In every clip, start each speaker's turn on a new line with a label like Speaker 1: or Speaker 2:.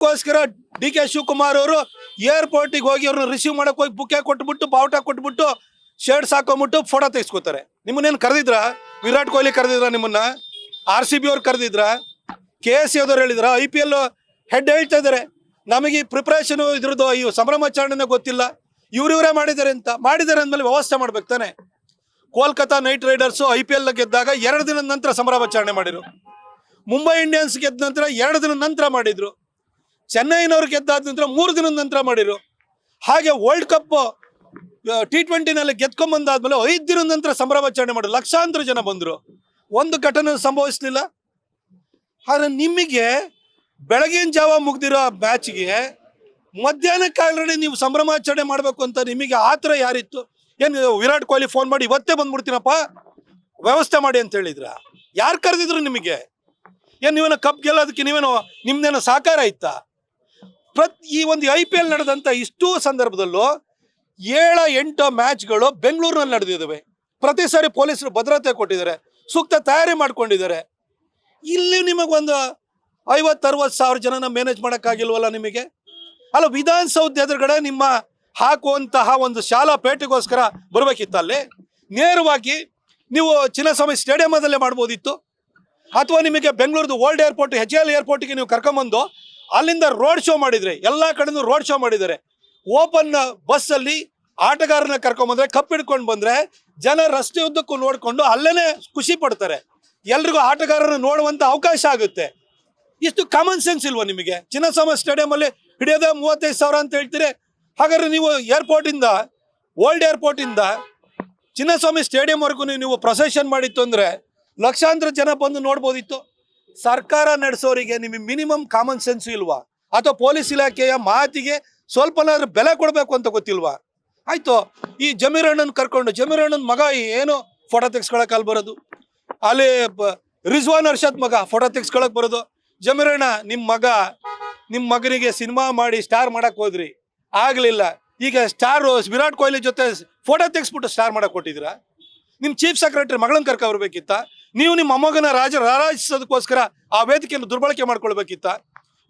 Speaker 1: ಅದಕ್ಕೋಸ್ಕರ D K Shivakumar ಅವರು ಏರ್ಪೋರ್ಟಿಗೆ ಹೋಗಿ ಅವ್ರನ್ನ ರಿಸೀವ್ ಮಾಡಕ್ ಹೋಗಿ ಬುಕ್ಕೆ ಕೊಟ್ಬಿಟ್ಟು, ಬಾವುಟ ಕೊಟ್ಬಿಟ್ಟು ಶರ್ಟ್ಸ್ ಹಾಕೊಂಬಿಟ್ಟು ಫೋಟೋ ತೆಗೆಸ್ಕೋತಾರೆ. ನಿಮ್ಮನ್ನೇನು ಕರೆದಿದ್ರ? ವಿರಾಟ್ ಕೊಹ್ಲಿ ಕರೆದಿದ್ರ ನಿಮ್ಮನ್ನ? ಆರ್ ಸಿ ಬಿ ಅವ್ರು ಕರೆದಿದ್ರ? ಕೆ ಎಸ್ ಸಿ ಅವ್ರು ಹೇಳಿದ್ರ? ಐ ಪಿ ಎಲ್ ಹೆಡ್ ಹೇಳ್ತಾ ಇದ್ದಾರೆ ನಮಗೆ ಈ ಪ್ರಿಪ್ರೇಷನ್ ಇದ್ರದ್ದು ಈ ಸಂಭ್ರಮಾಚರಣೆನೇ ಗೊತ್ತಿಲ್ಲ. ಇವ್ರು ಇವರೇ ಮಾಡಿದ್ದಾರೆ ಅಂತ. ಮಾಡಿದ್ದಾರೆ ಅಂದ್ಮೇಲೆ ವ್ಯವಸ್ಥೆ ಮಾಡ್ಬೇಕು ತಾನೆ. Kolkata knight riders I P L ಗೆದ್ದಾಗ ಎರಡು ದಿನದ ನಂತರ ಸಂಭ್ರಮಾಚರಣೆ ಮಾಡಿದ್ರು. ಮುಂಬೈ ಇಂಡಿಯನ್ಸ್ ಗೆದ್ದ ನಂತರ ಎರಡು ದಿನದ ನಂತರ ಮಾಡಿದ್ರು. ಚೆನ್ನೈನವ್ರು ಗೆದ್ದಾದ ನಂತರ ಮೂರು ದಿನದ ನಂತರ ಮಾಡಿರು. ಹಾಗೆ ವರ್ಲ್ಡ್ ಕಪ್ ಟಿ ಟ್ವೆಂಟಿನಲ್ಲಿ ಗೆದ್ಕೊಂಬಂದಾದ್ಮೇಲೆ ಐದು ದಿನದ ನಂತರ ಸಂಭ್ರಮಾಚರಣೆ ಮಾಡಿದ್ರು. ಲಕ್ಷಾಂತರ ಜನ ಬಂದರು. ಒಂದು ಘಟನೆ ಸಂಭವಿಸಲಿಲ್ಲ. ಆದರೆ ನಿಮಗೆ ಬೆಳಗಿನ ಜಾವ ಮುಗ್ದಿರೋ ಮ್ಯಾಚ್ಗೆ ಮಧ್ಯಾಹ್ನ ಕಾಲದಲ್ಲಿ ನೀವು ಸಂಭ್ರಮಾಚರಣೆ ಮಾಡಬೇಕು ಅಂತ ನಿಮಗೆ ಆ ಥರ ಯಾರಿತ್ತು? ಏನು, ವಿರಾಟ್ ಕೊಹ್ಲಿ ಫೋನ್ ಮಾಡಿ, ಇವತ್ತೇ ಬಂದ್ಬಿಡ್ತೀನಪ್ಪ, ವ್ಯವಸ್ಥೆ ಮಾಡಿ ಅಂತ ಹೇಳಿದ್ರ? ಯಾರು ಕರೆದಿದ್ರು ನಿಮಗೆ? ಏನು, ನೀವೇನೋ ಕಪ್ ಗೆಲ್ಲೋದಕ್ಕೆ ನೀವೇನೋ ನಿಮ್ದೇನೋ ಸಾಕಾರ ಇತ್ತಾ? ಪ್ರತ್, ಈ ಒಂದು ಐ ಪಿ ಎಲ್ ನಡೆದಂಥ ಇಷ್ಟೂ ಸಂದರ್ಭದಲ್ಲೂ ಏಳ ಎಂಟು ಮ್ಯಾಚ್ಗಳು ಬೆಂಗಳೂರಿನಲ್ಲಿ ನಡೆದಿದ್ದಾವೆ. ಪ್ರತಿ ಸಾರಿ ಪೊಲೀಸರು ಭದ್ರತೆ ಕೊಟ್ಟಿದ್ದಾರೆ, ಸೂಕ್ತ ತಯಾರಿ ಮಾಡ್ಕೊಂಡಿದ್ದಾರೆ. ಇಲ್ಲಿ ನಿಮಗೊಂದು ಐವತ್ತು ಅರವತ್ತು ಸಾವಿರ ಜನನ ಮ್ಯಾನೇಜ್ ಮಾಡೋಕ್ಕಾಗಿಲ್ವಲ್ಲ ನಿಮಗೆ? ಅಲ್ಲ, ವಿಧಾನಸೌಧ ಎದುರುಗಡೆ ನಿಮ್ಮ ಹಾಕುವಂತಹ ಒಂದು ಶಾಲಾ ಪೇಟೆಗೋಸ್ಕರ ಬರಬೇಕಿತ್ತು ಅಲ್ಲಿ ನೇರವಾಗಿ ನೀವು ಚಿನ್ನಸ್ವಾಮಿ ಸ್ಟೇಡಿಯಮದಲ್ಲೇ ಮಾಡ್ಬೋದಿತ್ತು? ಅಥವಾ ನಿಮಗೆ ಬೆಂಗಳೂರದು ಓಲ್ಡ್ ಏರ್ಪೋರ್ಟ್ ಹೆಚ್ ಎಲ್ ಏರ್ಪೋರ್ಟ್ಗೆ ನೀವು ಕರ್ಕೊಂಬಂದು ಅಲ್ಲಿಂದ ರೋಡ್ ಶೋ ಮಾಡಿದ್ರೆ, ಎಲ್ಲ ಕಡೆನೂ ರೋಡ್ ಶೋ ಮಾಡಿದ್ದಾರೆ. ಓಪನ್ ಬಸ್ಸಲ್ಲಿ ಆಟಗಾರನ ಕರ್ಕೊಂಬಂದ್ರೆ ಕಪ್ ಹಿಡ್ಕೊಂಡು ಬಂದ್ರೆ, ಜನ ರಸ್ತೆ ಉದ್ದಕ್ಕೂ ನೋಡ್ಕೊಂಡು ಅಲ್ಲೇನೆ ಖುಷಿ ಪಡ್ತಾರೆ. ಎಲ್ರಿಗೂ ಆಟಗಾರರನ್ನು ನೋಡುವಂತ ಅವಕಾಶ ಆಗುತ್ತೆ. ಇಷ್ಟು ಕಾಮನ್ ಸೆನ್ಸ್ ಇಲ್ವಾ ನಿಮಗೆ? ಚಿನ್ನಸ್ವಾಮಿ ಸ್ಟೇಡಿಯಂ ಅಲ್ಲಿ ಹಿಡಿಯೋದೇ ಮೂವತ್ತೈದು ಸಾವಿರ ಅಂತ ಹೇಳ್ತೀರಿ. ಹಾಗಾದ್ರೆ ನೀವು ಏರ್ಪೋರ್ಟ್ ಇಂದ ಓಲ್ಡ್ ಏರ್ಪೋರ್ಟಿಂದ ಚಿನ್ನಸ್ವಾಮಿ ಸ್ಟೇಡಿಯಂವರೆಗೂ ನೀವು ಪ್ರೊಸೆಷನ್ ಮಾಡಿತ್ತು ಅಂದರೆ ಲಕ್ಷಾಂತರ ಜನ ಬಂದು ನೋಡ್ಬೋದಿತ್ತು. ಸರ್ಕಾರ ನಡೆಸೋರಿಗೆ ನಿಮಗೆ ಮಿನಿಮಮ್ ಕಾಮನ್ ಸೆನ್ಸ್ ಇಲ್ವಾ? ಅಥವಾ ಪೊಲೀಸ್ ಇಲಾಖೆಯ ಮಾತಿಗೆ ಸ್ವಲ್ಪನಾದ್ರೂ ಬೆಲೆ ಕೊಡಬೇಕು ಅಂತ ಗೊತ್ತಿಲ್ವಾ? ಆಯ್ತು, ಈ ಜಮೀರಣ್ಣನ ಕರ್ಕೊಂಡು, ಜಮೀರಣ್ಣನ ಮಗ ಏನು ಫೋಟೋ ತೆಗ್ಸ್ಕೊಳಕ್ ಅಲ್ಲಿ ಬರೋದು? ಅಲ್ಲಿ ರಿಜ್ವಾನ್ ಅರ್ಷದ್ ಮಗ ಫೋಟೋ ತೆಗ್ಸ್ಕೊಳಕ್ ಬರೋದು? ಜಮೀರಣ್ಣ ನಿಮ್ಮ ಮಗ ನಿಮ್ಮ ಮಗನಿಗೆ ಸಿನಿಮಾ ಮಾಡಿ ಸ್ಟಾರ್ ಮಾಡಕ್ ಹೋದ್ರಿ? ಆಗ್ಲಿಲ್ಲ. ಈಗ ಸ್ಟಾರ್ ವಿರಾಟ್ ಕೊಹ್ಲಿ ಜೊತೆ ಫೋಟೋ ತೆಗ್ಸ್ಬಿಟ್ಟು ಸ್ಟಾರ್ ಮಾಡಕ್ ಕೊಟ್ಟಿದ್ದೀರಾ? ನಿಮ್ಮ ಚೀಫ್ ಸೆಕ್ರೆಟರಿ ಮಗಳನ್ನ ಕರ್ಕ ಬರ್ಬೇಕಿತ್ತ? ನೀವು ನಿಮ್ಮ ಮೊಮ್ಮಗನ ರಾಜ ರಾರಾಜಿಸೋದಕ್ಕೋಸ್ಕರ ಆ ವೇದಿಕೆಯನ್ನು ದುರ್ಬಳಕೆ ಮಾಡ್ಕೊಳ್ಬೇಕಿತ್ತ.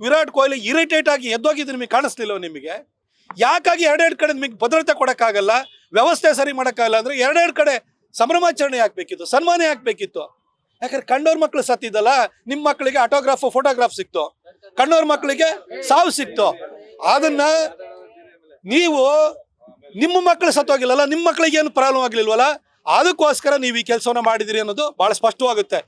Speaker 1: ವಿರಾಟ್ ಕೊಹ್ಲಿ ಇರಿಟೇಟ್ ಆಗಿ ಎದ್ದೋಗಿದ್ದು ನಿಮಗೆ ಕಾಣಿಸ್ಲಿಲ್ಲ ನಿಮಗೆ? ಯಾಕಾಗಿ ಎರಡೆರಡು ಕಡೆ ನಿಮಗೆ ಭದ್ರತೆ ಕೊಡೋಕ್ಕಾಗಲ್ಲ, ವ್ಯವಸ್ಥೆ ಸರಿ ಮಾಡೋಕ್ಕಾಗಲ್ಲ ಅಂದರೆ ಎರಡೆರಡು ಕಡೆ ಸಂಭ್ರಮಾಚರಣೆ ಹಾಕ್ಬೇಕಿತ್ತು ಸನ್ಮಾನ ಹಾಕ್ಬೇಕಿತ್ತು ಯಾಕಂದ್ರೆ ಕಣ್ಣವ್ರ ಮಕ್ಕಳು ಸತ್ತಿದ್ದಲ್ಲ ನಿಮ್ಮ ಮಕ್ಕಳಿಗೆ ಆಟೋಗ್ರಾಫ್ ಫೋಟೋಗ್ರಾಫ್ ಸಿಕ್ತು. ಕಣ್ಣೋರ್ ಮಕ್ಕಳಿಗೆ ಸಾವು ಸಿಕ್ತು. ಅದನ್ನ ನೀವು ನಿಮ್ಮ ಮಕ್ಕಳು ಸತ್ತೋಗಿಲ್ಲಲ್ಲ, ನಿಮ್ಮ ಮಕ್ಕಳಿಗೆ ಏನು ಪ್ರಾಬ್ಲಮ್ ಆಗ್ಲಿಲ್ವಲ್ಲ? ಅದಕ್ಕೋಸ್ಕರ ನೀವು ಈ ಕೆಲಸವನ್ನು ಮಾಡಿದಿರಿ ಅನ್ನೋದು ಬಹಳ ಸ್ಪಷ್ಟವಾಗುತ್ತೆ.